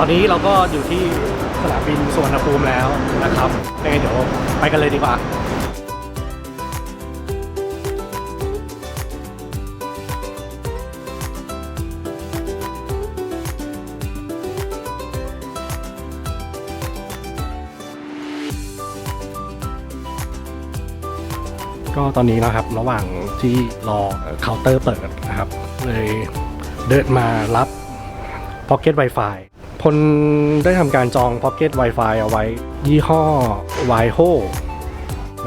ตอนนี้เราก็อยู่ที่สนามบินสุวรรณภูมิแล้วนะครับยังไงเดี๋ยวไปกันเลยดีกว่าก็ตอนนี้นะครับระหว่างที่รอเคาน์เตอร์เปิดนะครับ เลยเดินมารับ Pocket Wi-Fi พลได้ทำการจอง Pocket Wi-Fi เอาไว้ ยี่ห้อ w i h o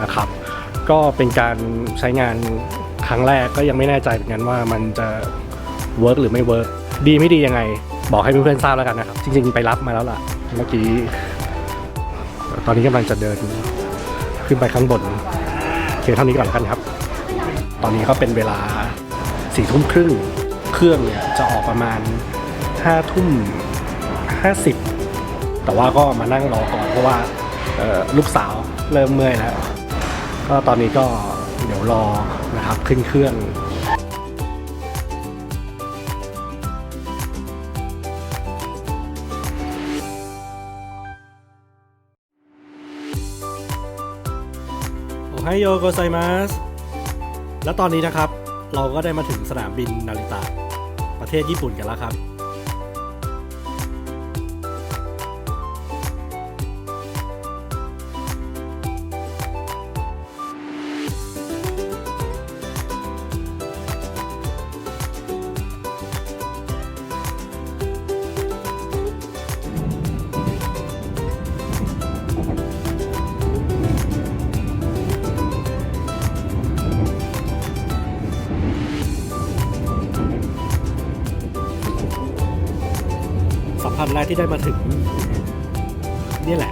นะครับ ก็เป็นการใช้งานครั้งแรกก็ยังไม่แน่ใจเหมือนกันว่ามันจะเวิร์กหรือไม่เวิร์กดีไม่ดียังไง บอกให้เพื่อนๆทราบแล้วกันนะครับ จริงๆ ไปรับมาแล้วล่ะ เมื่อกี้ ตอนนี้กำลังจะเดิน ขึ้นไปข้างบนเพียงเท่านี้ก่อนแล้วกันครับ ตอนนี้ก็เป็นเวลาสี่ทุ่มครึ่ง เครื่องเนี่ยจะออกประมาณห้าทุ่ม ห้าสิบแต่ว่าก็มานั่งรอก่อนเพราะว่าลูกสาวเริ่มเมื่อยแล้ว ก็ตอนนี้ก็เดี๋ยวรอนะครับขึ้นเครื่องโอไฮโยโกไซมัส แล้วตอนนี้นะครับ เราก็ได้มาถึงสนามบินนาริตะ ประเทศญี่ปุ่นกันแล้วครับ ที่ได้มาถึง นี่แหละ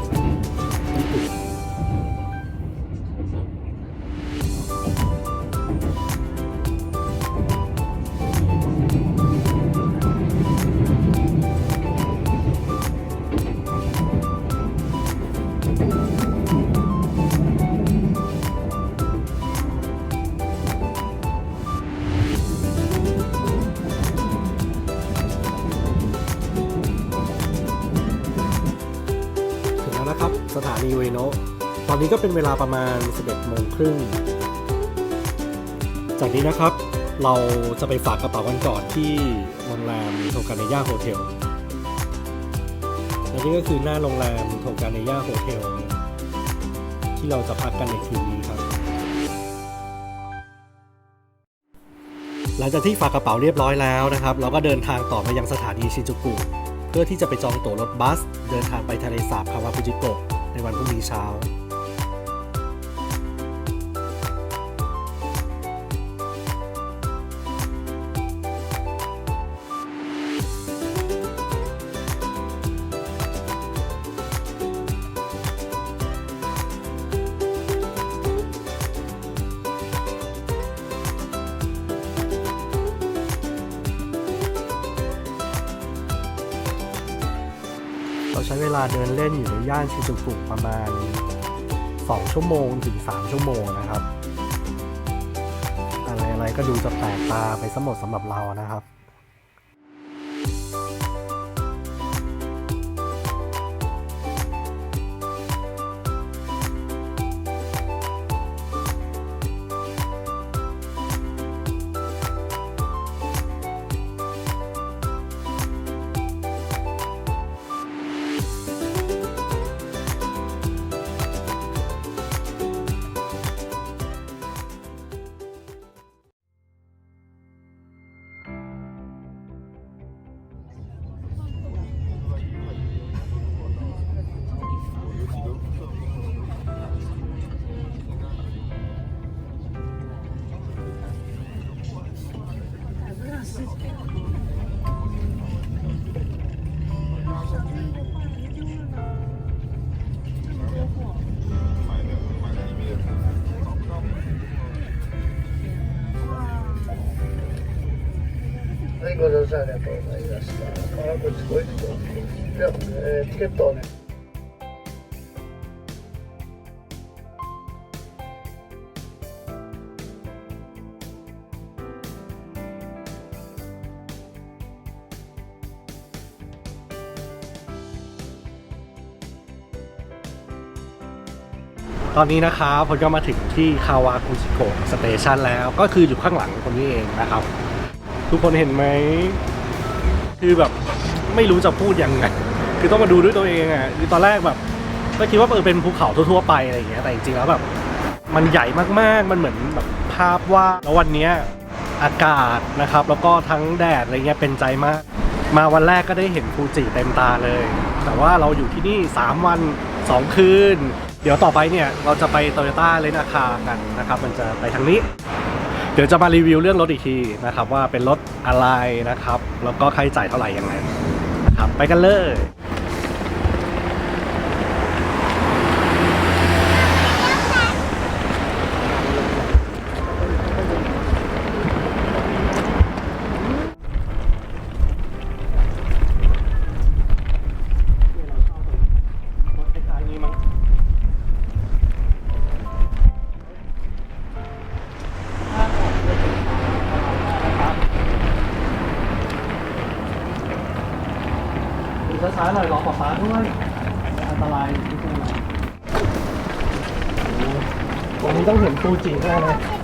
ตอนนี้ก็เป็นเวลาประมาณ 11โมงครึ่ง จากนี้นะครับเราจะไปฝากกระเป๋ากันก่อนที่โรงแรมโทกาเนย่าโฮเทล และนี่ก็คือหน้าโรงแรมโทกาเนย่าโฮเทลที่เราจะพักกันในคืนนี้ครับ หลังจากที่ฝากกระเป๋าเรียบร้อยแล้วนะครับ เราก็เดินทางต่อมายังสถานีชินจูกุ เพื่อที่จะไปจองตั๋วรถบัส เดินทางไปทะเลสาบคาวาคุจิโกะในวันพรุ่งนี้เช้า วลาเดินเล่นอยู่ในย่านชินจูกุประมาณ 2 ชั่วโมงถึง 3 ชั่วโมงนะครับ อะไรๆก็ดูจะแปลกตาไปสมหมดสำหรับเรานะครับ ざれと思いました。あ、これすごいですよ。じゃ、えー、チケットをね。ตอนนี้นะครับผมก็มาถึงที่คาวาคุชิโกะสเตชันแล้วก็คืออยู่ข้างหลังคนนี้เองนะครับ ทุกคนเห็นไหม คือแบบไม่รู้จะพูดยังไง คือต้องมาดูด้วยตัวเองอะ คือตอนแรกแบบก็คิดว่าเออเป็นภูเขาทั่วๆไปอะไรอย่างเงี้ย แต่จริงๆแล้วแบบ มันใหญ่มากๆ มันเหมือนแบบภาพว่าแล้ววันนี้อากาศนะครับ แล้วก็ทั้งแดดอะไรเงี้ยเป็นใจมาก มาวันแรกก็ได้เห็นฟูจิเต็มตาเลย แต่ว่าเราอยู่ที่นี่ 3 วัน 2 คืน เดี๋ยวต่อไปเนี่ยเราจะไปโตโยต้าเลนอาคากันนะครับ มันจะไปทางนี้ ดี๋ยวจะมารีวิวเรื่องรถอีกทีนะครับว่าเป็นรถอะไรนะครับ แล้วก็ค่าใช้จ่ายเท่าไหร่ยังไงนะครับไปกันเลย ต้อง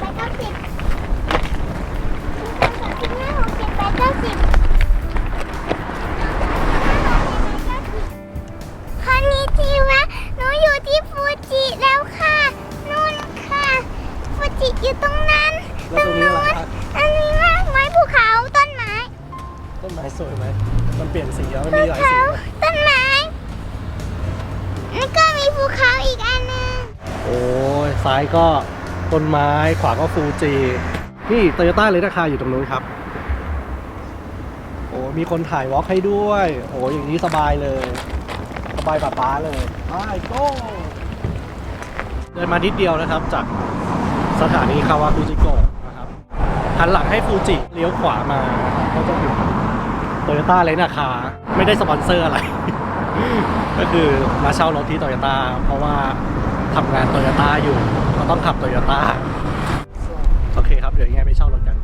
ไม้ ขวาก็ฟูจินี่โตโยต้าเลยราคาอยู่ตรงนู้นครับ โอ้มีคนถ่ายวอล์กให้ด้วย โอ้อย่างนี้สบายเลย สบายป๊าป๊าเลยไปโก้เดินมานิดเดียวนะครับ จากสถานีคาวากุจิโกะนะครับหันหลังให้ฟูจิเลี้ยวขวามาก็จะถึงโตโยต้าเลยนาคาไม่ได้สปอนเซอร์อะไร ก็คือมาเช่ารถที่โตโยต้าเพราะว่าทำงานโตโยต้าอยู่ ต้องขับโตโยต้าโอเคครับ เดี๋ยวยังไงไปเช่ารถกัน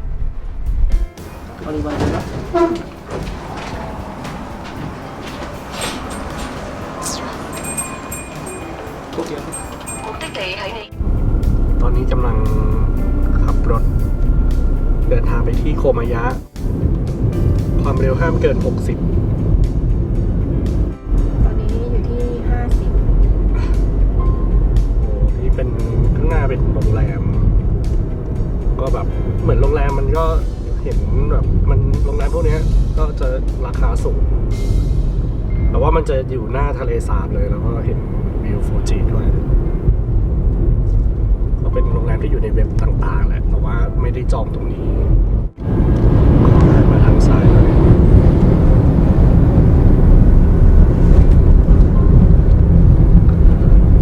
ตอนนี้กำลังขับรถ เดินทางไปที่โคมายะ ความเร็วห้ามเกิน 60 รงแรม ก็แบบเหมือนโรงแรมมันก็เห็นแบบมันโรงแรมพวกนี้ก็จะราคาสูง แต่ว่ามันจะอยู่หน้าทะเลสาบเลยแล้วก็เห็นวิวฟูจิด้วย ก็เป็นโรงแรมที่อยู่ในเว็บต่างๆแหละแต่ว่าไม่ได้จองตรงนี้ขอให้มาทางซ้ายหน่อย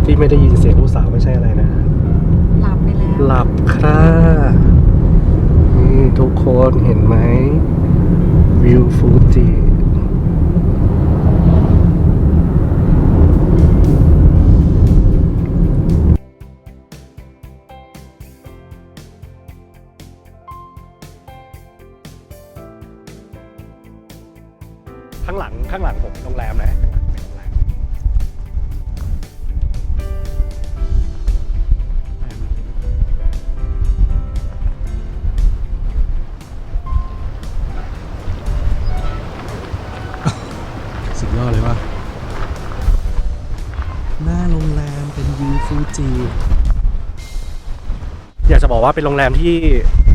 ที่ไม่ได้ยินเสียงลูกสาวไม่ใช่อะไรนะ หลับค่ะทุกคนเห็นไหมวิวฟูจิ บอกว่าเป็นโรงแรมที่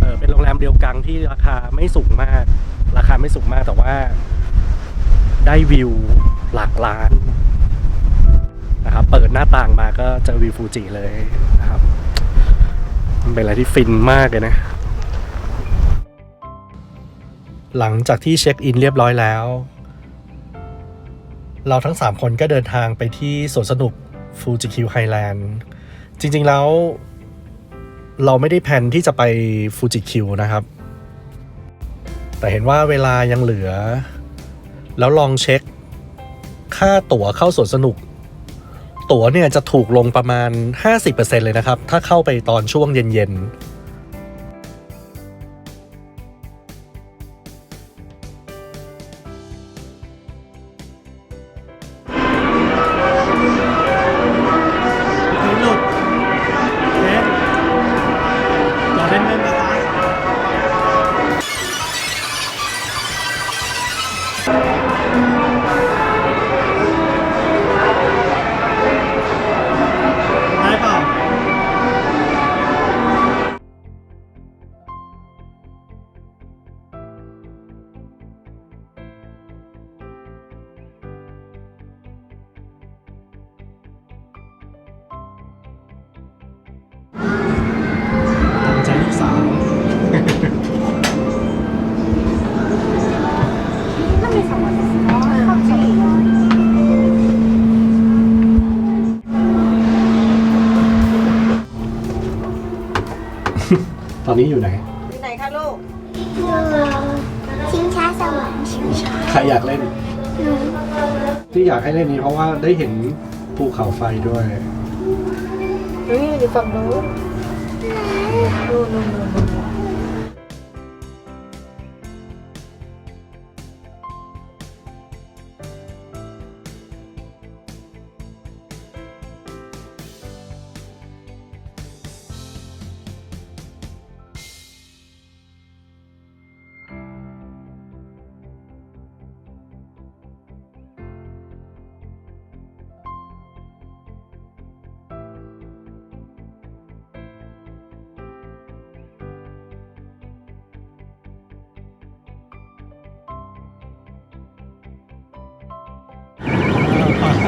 เออเป็นโรงแรมเดียวกังที่ราคาไม่สูงมาก ราคาไม่สูงมากแต่ว่า ได้วิวหลักล้านนะครับเปิดหน้าต่างมาก็เจอวิวฟูจิเลยนะครับเป็นอะไรที่ฟินมากเลยนะ หลังจากที่เช็คอินเรียบร้อยแล้ว เราทั้ง 3 คนก็เดินทางไปที่สวนสนุกฟูจิคิวไฮแลนด์จริงๆแล้ว เราไม่ได้แพนที่จะไปฟูจิคิวนะครับ แต่เห็นว่าเวลายังเหลือ แล้วลองเช็ค ค่าตั๋วเข้าสวนสนุก ตั๋วเนี่ยจะถูกลงประมาณ 50%เลยนะครับ ถ้าเข้าไปตอนช่วงเย็นๆ อนนี้อยู่ไหนที่ไหนคะลูกชิงช้าสวรรค์ชิงช้าใครอยากเล่น ที่อยากให้เล่นนี้เพราะว่าได้เห็นภูเขาไฟด้วยเฮ้ยอยู่ฝั่งนู้นนู่นนู่นนู่น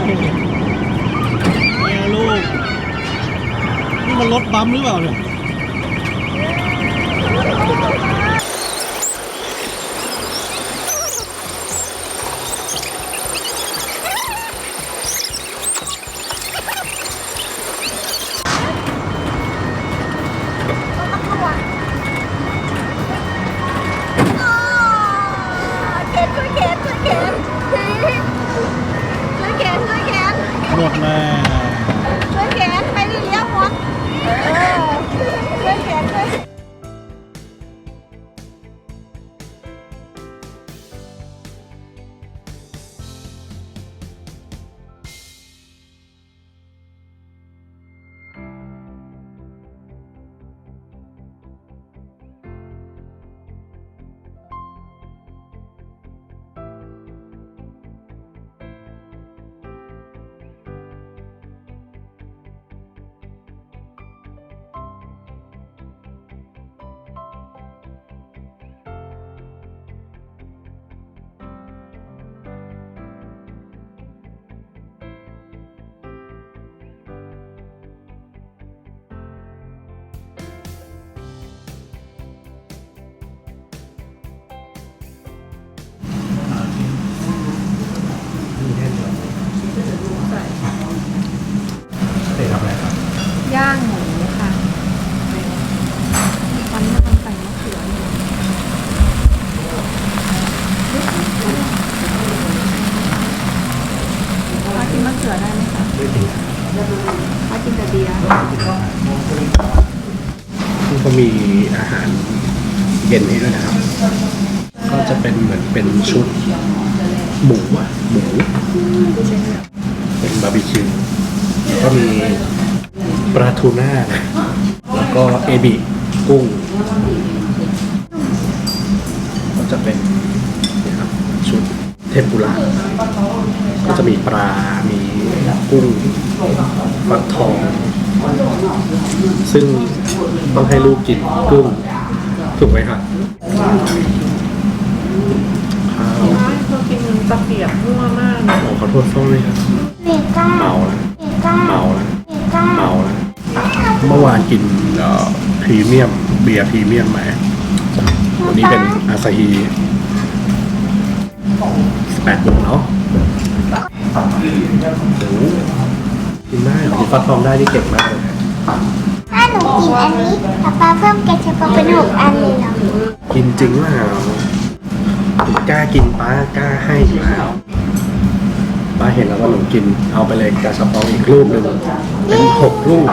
แม่ลูก นี่มันรถบัมหรือเปล่าเนี่ย ติดมากินแต่เบียร์ซึ่งก็มีอาหารเย็นให้ด้วยนะครับ ก็จะเป็นเหมือนเป็นชุดหมูอะหมู เป็นบาร์บีคิวแล้วก็มีปลาทูน่า แล้วก็เอบิกุ้ง ก็จะเป็นนี่ครับชุดเทมปุระก็จะมีปลา มีกุ้ง ฟักทอง ซึ่งต้องให้ลูกกินกุ้งถูกไหมครับข้าวเธอกินตะเกียบมั่วมากเลยโอ้ขอโทษส้มเลยครับเมก้าเมาแล้วเมก้าเมาแล้วเมก้าเมาแล้วเมื่อวานกินเอ่อพรีเมียม เบียร์พรีเมียมมาวันนี้เป็นอาซาฮีแปดโมงเนาะโอ้โห กินได้เหรอกินฟักทองได้นี่เก่งมากเลยถ้าหนูกินอันนี้ป๊าป๊าเพิ่มแกชปเป็นหกอันเลยเหรอกินจริงว่ากล้ากินป้ากล้าให้อยู่แล้วป้าเห็นแล้วว่าหนูกินเอาไปเลยกระชับปองอีกลูกหนึ่งเป็นหกลูก